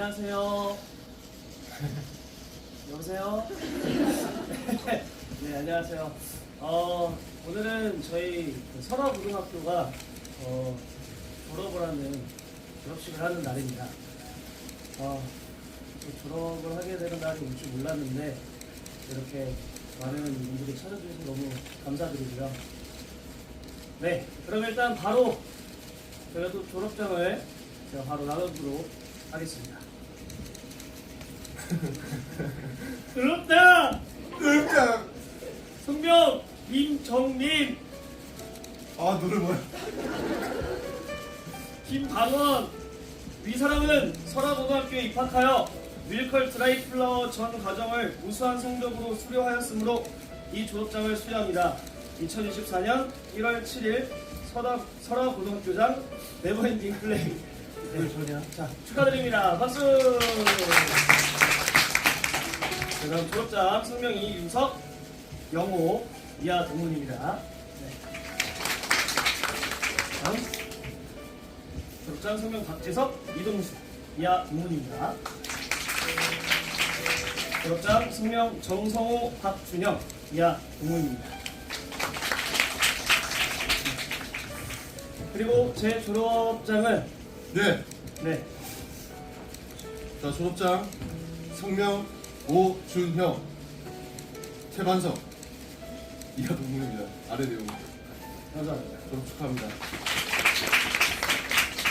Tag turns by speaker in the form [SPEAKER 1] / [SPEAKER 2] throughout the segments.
[SPEAKER 1] 안녕하세요. 여보세요? 네, 안녕하세요. 어, 오늘은 저희 그 설화고등학교가 어, 졸업을 하는, 졸업식을 하는 날입니다. 어, 또 졸업을 하게 되는 날이 올 줄 몰랐는데, 이렇게 많은 분들이 찾아주셔서 너무 감사드리고요. 네, 그럼 일단 바로 저희가 또 졸업장을 제가 바로 나눠보도록 하겠습니다. 졸업장!
[SPEAKER 2] 그냥
[SPEAKER 1] 성명 임정민,
[SPEAKER 2] 아 노래 뭐야?
[SPEAKER 1] 김방원 위 사람은 설화고등학교에 입학하여 윌컬 드라이플라워 전 과정을 우수한 성적으로 수료하였으므로 이 졸업장을 수여합니다. 2024년 1월 7일 설화, 설화고등학교장 네버엔딩 플레이 네, 전이야. 자 축하드립니다. 박수. 자, 그럼 졸업장 성명 이 윤석, 영호, 이하 동문입니다. 네. 다음 졸업장 성명 박재석, 이동수, 이하 동문입니다. 졸업장 성명 정성호, 박준영, 이하 동문입니다. 그리고 제 졸업장은
[SPEAKER 2] 네.
[SPEAKER 1] 네
[SPEAKER 2] 자 졸업장 성명 오준형 최반석 이하 동문입니다. 아래 내용
[SPEAKER 1] 감사합니다.
[SPEAKER 2] 졸업 축하합니다.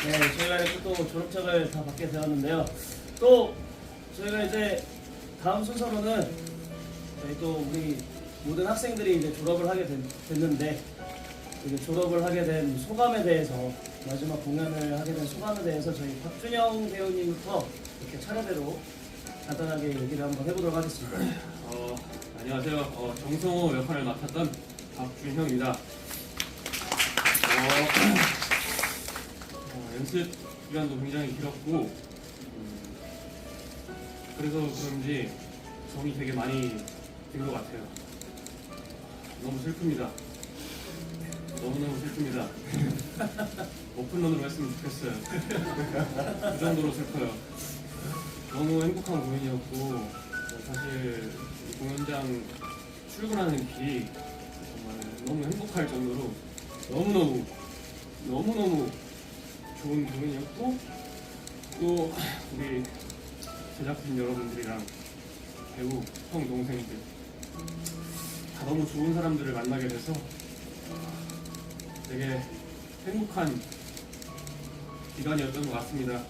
[SPEAKER 1] 네, 저희가 이렇게 또 졸업장을 다 받게 되었는데요. 또 저희가 이제 다음 순서로는 저희 또 우리 모든 학생들이 이제 졸업을 하게 됐, 됐는데 이제 졸업을 하게 된 소감에 대해서 마지막 공연을 하게 된 소감에 대해서 저희 박준영 배우님부터 이렇게 차례대로 간단하게 얘기를 한번 해보도록 하겠습니다.
[SPEAKER 3] 어, 안녕하세요. 어, 정성호 역할을 맡았던 박준형입니다. 어, 어, 연습 기간도 굉장히 길었고, 음, 그래서 그런지 정이 되게 많이 든 것 같아요. 너무 슬픕니다. 너무너무 슬픕니다. 오픈런으로 했으면 좋겠어요. 그 정도로 슬퍼요. 너무 행복한 공연이었고 어, 사실 이 공연장 출근하는 길이 정말 너무 행복할 정도로 너무너무 너무너무 좋은 공연이었고 또 우리 제작진 여러분들이랑 배우 형 동생들 다 너무 좋은 사람들을 만나게 돼서 되게 행복한 기간이었던 것 같습니다.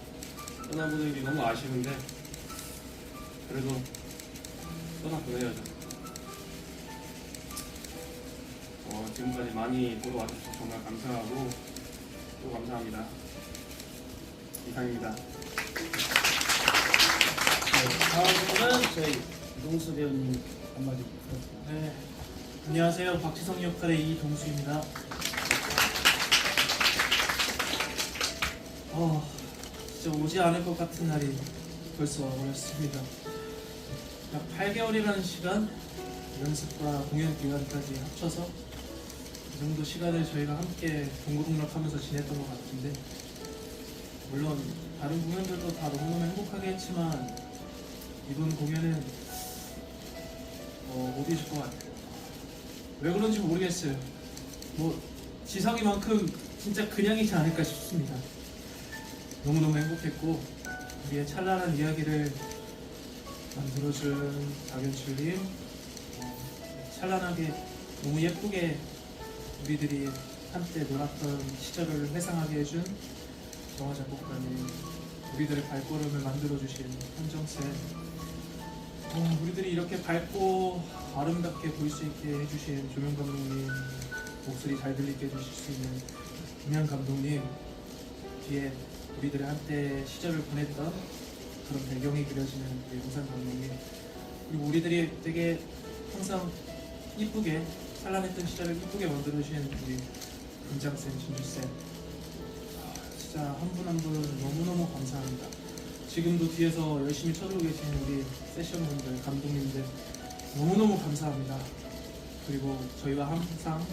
[SPEAKER 3] 떠나보는 게 너무 아쉬운데 그래도 떠나보내야죠. 어, 지금까지 많이 보러 와주셔서 정말 감사하고 또 감사합니다. 이상입니다.
[SPEAKER 1] 네, 다음으로는 저희 이동수 배우님 한마디 부탁드립니다.
[SPEAKER 4] 네, 안녕하세요. 박지성 역할의 이동수입니다. 어, 진짜 오지 않을 것 같은 날이 벌써 와버렸습니다. 약 8개월이라는 시간, 연습과 공연 기간까지 합쳐서 이 정도 시간을 저희가 함께 동고동락하면서 지냈던 것 같은데 물론 다른 공연들도 다 너무너무 행복하게 했지만 이번 공연은 어, 못 잊을 것 같아요. 왜 그런지 모르겠어요. 뭐 지성이만큼 진짜 그냥이지 않을까 싶습니다. 너무너무 행복했고 우리의 찬란한 이야기를 만들어준 박연출님 어, 찬란하게 너무 예쁘게 우리들이 한때 놀았던 시절을 회상하게 해준 정화 작곡가님 우리들의 발걸음을 만들어주신 한정쌤 어, 우리들이 이렇게 밝고 아름답게 보일 수 있게 해주신 조명 감독님, 목소리 잘 들리게 해주실 수 있는 김현 감독님, 뒤에 우리들의 한때 시절을 보냈던 그런 배경이 그려지는 우산 감독님, 그리고 우리들이 되게 항상 이쁘게 찬란했던 시절을 이쁘게 만들어주신 우리 김장쌤, 진주쌤, 아, 진짜 한 분 한 분 너무너무 감사합니다. 지금도 뒤에서 열심히 쳐주고 계신 우리 세션분들, 감독님들 너무너무 감사합니다. 그리고 저희와 항상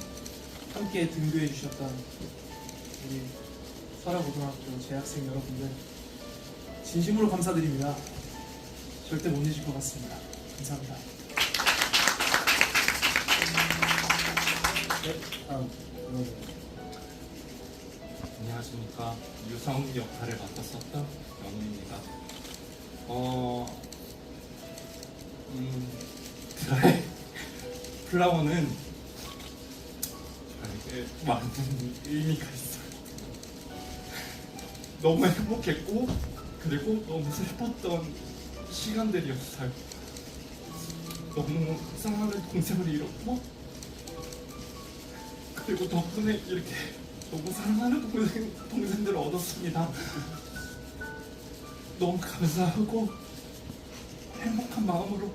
[SPEAKER 4] 함께 등교해 주셨던 우리 설화고등학교 재학생 여러분들 진심으로 감사드립니다. 절대 못 잊을 것 같습니다. 감사합니다.
[SPEAKER 1] 네, 다음. 네.
[SPEAKER 5] 안녕하십니까 유성 역할을 맡았었던 영우입니다. 어, 음, 드라이 플라워는 저에게 많은 의미가 있어요. 너무 행복했고 그리고 너무 슬펐던 시간들이었어요. 너무 사랑하는 동생을 잃었고 그리고 덕분에 이렇게 너무 사랑하는 동생, 동생들을 얻었습니다. 너무 감사하고 행복한 마음으로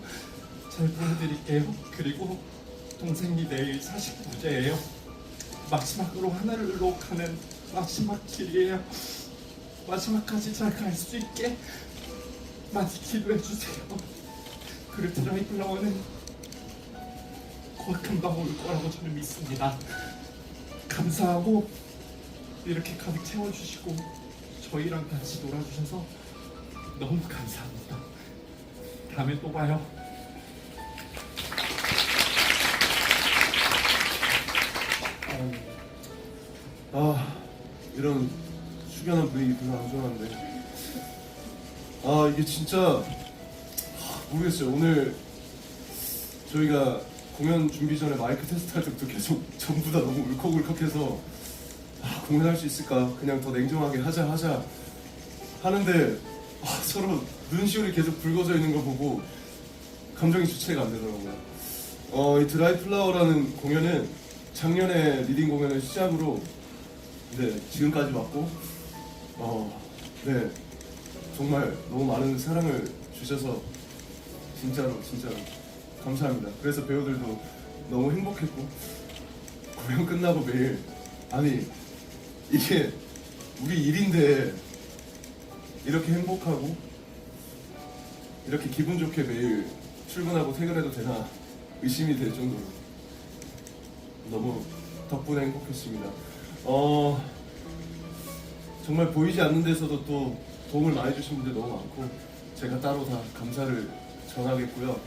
[SPEAKER 5] 잘 보내드릴게요. 그리고 동생이 내일 49제예요. 마지막으로 하늘로 가는 마지막 길이에요. 마지막까지 잘 갈 수 있게 많이 기도해 주세요. 그리고 드라이플라워는 곧 금방 올 거라고 저는 믿습니다. 감사하고 이렇게 가득 채워주시고 저희랑 같이 놀아주셔서 너무 감사합니다. 다음에 또 봐요.
[SPEAKER 1] 어,
[SPEAKER 2] 아 이런 숙연한 분위기 별로 안 좋아하는데. 아 이게 진짜 하, 모르겠어요. 오늘 저희가 공연 준비 전에 마이크 테스트 할 때부터 계속 전부 다 너무 울컥울컥해서 아, 공연할 수 있을까? 그냥 더 냉정하게 하자 하자 하는데 아, 서로 눈시울이 계속 붉어져 있는 거 보고 감정이 주체가 안 되더라고요. 어, 이 드라이 플라워라는 공연은 작년에 리딩 공연을 시작으로 네, 지금까지 왔고, 어, 네, 정말 너무 많은 사랑을 주셔서 진짜로 진짜로 감사합니다. 그래서 배우들도 너무 행복했고 공연 끝나고 매일 아니 이게 우리 일인데 이렇게 행복하고 이렇게 기분 좋게 매일 출근하고 퇴근해도 되나 의심이 될 정도로 너무 덕분에 행복했습니다. 어 정말 보이지 않는 데서도 또 도움을 많이 주신 분들 너무 많고 제가 따로 다 감사를 전하겠고요.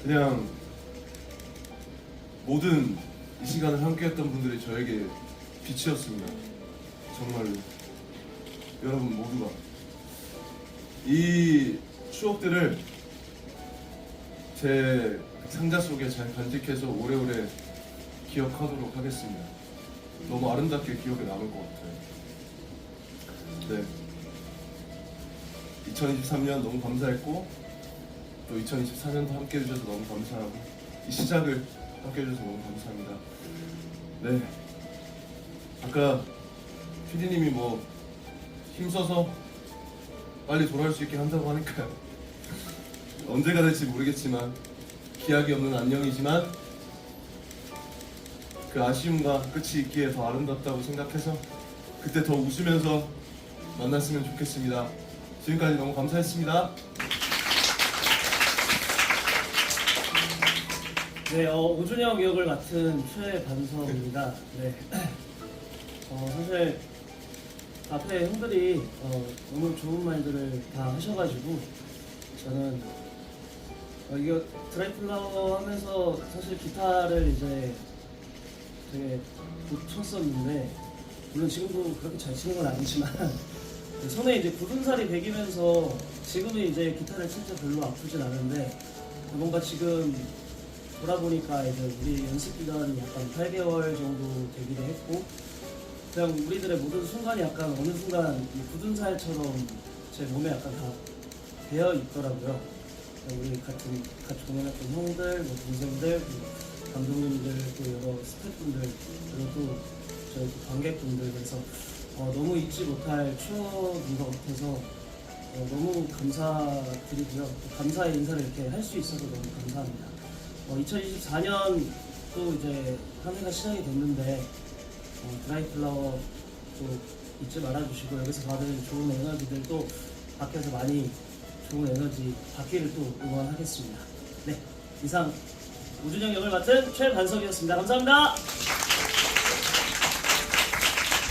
[SPEAKER 2] 그냥 모든 이 시간을 함께했던 분들이 저에게 빛이었습니다. 정말로 여러분 모두가 이 추억들을 제 상자 속에 잘 간직해서 오래오래 기억하도록 하겠습니다. 너무 아름답게 기억에 남을 것 같아요. 네. 2023년 너무 감사했고 또 2024년도 함께 해주셔서 너무 감사하고 이 시작을 함께 해주셔서 너무 감사합니다. 네. 아까 PD님이 뭐 힘써서 빨리 돌아올 수 있게 한다고 하니까 언제가 될지 모르겠지만 기약이 없는 안녕이지만 그 아쉬움과 끝이 있기에 더 아름답다고 생각해서 그때 더 웃으면서 만났으면 좋겠습니다. 지금까지 너무 감사했습니다.
[SPEAKER 1] 네, 어, 오준영 역을 맡은 최반성입니다. 네. 어, 사실 앞에 형들이 어, 너무 좋은 말들을 다 하셔가지고 저는 어, 이거 드라이플라워 하면서 사실 기타를 이제 되게 못 쳤었는데 물론 지금도 그렇게 잘 치는 건 아니지만 손에 이제 굳은 살이 배기면서 지금은 이제 기타를 칠 때 별로 아프진 않은데 뭔가 지금 돌아보니까 이제 우리 연습 기간이 약간 8개월 정도 되기도 했고 그냥 우리들의 모든 순간이 약간 어느 순간 이 굳은 살처럼 제 몸에 약간 다 배어 있더라고요. 우리 같은 같이 공연했던 형들, 뭐 동생들, 감독님들, 또 여러 스태프분들, 그리고 또 저희 또 관객분들 그래서 어, 너무 잊지 못할 추억인 것 같아서 어, 너무 감사드리고요. 또 감사의 인사를 이렇게 할 수 있어서 너무 감사합니다. 어, 2024년 또 이제 한 해가 시작이 됐는데 어, 드라이플라워 또 잊지 말아주시고 여기서 받은 좋은 에너지들도 밖에서 많이 좋은 에너지 받기를 또 응원하겠습니다. 네, 이상 우준영 역을 맡은 최반석이었습니다. 감사합니다.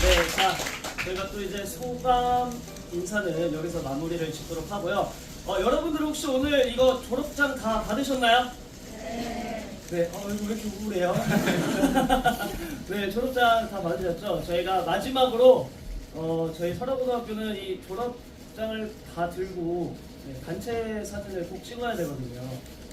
[SPEAKER 1] 네, 자 저희가 또 이제 소감 인사는 여기서 마무리를 짓도록 하고요. 어, 여러분들 혹시 오늘 이거 졸업장 다 받으셨나요? 네, 어, 이거 왜 이렇게 우울해요? 네, 졸업장 다 받으셨죠? 저희가 마지막으로 어, 저희 설화고등학교는 이 졸업장을 다 들고 네, 단체 사진을 꼭 찍어야 되거든요.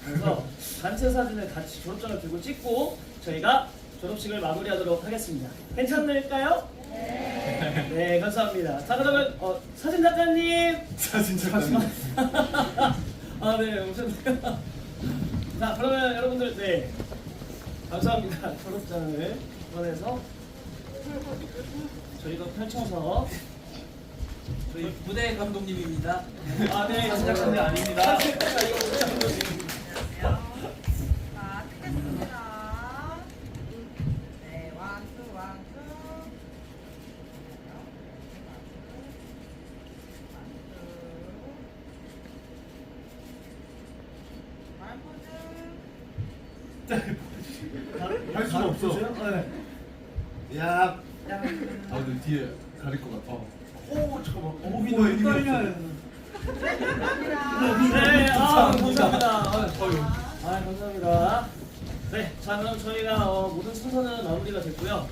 [SPEAKER 1] 그래서 단체 사진을 같이 졸업장을 들고 찍고 저희가 졸업식을 마무리하도록 하겠습니다. 괜찮을까요? 네. 네, 감사합니다. 자, 그러면 어, 사진 작가님.
[SPEAKER 2] 사진 작가님.
[SPEAKER 1] 아, 네, 오셨네요. 자, 그러면 여러분들, 네. 감사합니다. 졸업장을 꺼내서 저희가 펼쳐서 저희
[SPEAKER 4] 무대 감독님입니다.
[SPEAKER 1] 아, 네.
[SPEAKER 4] 사진 작가님 아닙니다.
[SPEAKER 1] 사진 작가 이거 무대 감독님.
[SPEAKER 6] 안녕하세요. 자, 찍겠습니다. 네, 완투, 완투.
[SPEAKER 2] 없어.
[SPEAKER 1] 네.
[SPEAKER 2] 야. 아 근데 뒤에 가릴 것 같아. 오 잠깐만. 어, 뭐나 이게 떨려요.
[SPEAKER 1] 네, 아, 감사합니다. 아, 아, 감사합니다. 네, 자, 그럼 저희가 어, 모든 순서는 마무리가 됐고요.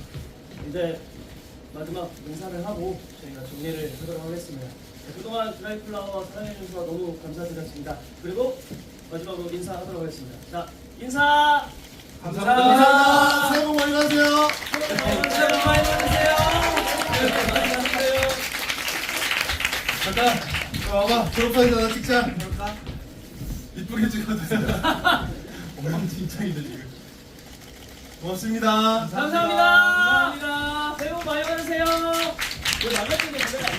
[SPEAKER 1] 이제 마지막 인사를 하고 저희가 정리를 하도록 하겠습니다. 네, 그동안 드라이플라워 사랑해주셔서 너무 감사드렸습니다. 그리고 마지막으로 인사하도록 하겠습니다. 자, 인사!
[SPEAKER 2] 감사합니다. 새해 복 많이 받으세요.
[SPEAKER 1] 새해 복 많이 받으세요!
[SPEAKER 2] 잠깐. 야, 와봐. 졸업사진 하나 찍자. 그럴까? 이쁘게 찍어주세요. 엉망진창이네 지금. 고맙습니다.
[SPEAKER 1] 감사합니다. 감사합니다. 새해 복 많이 받으세요. 나갈 때는 그래.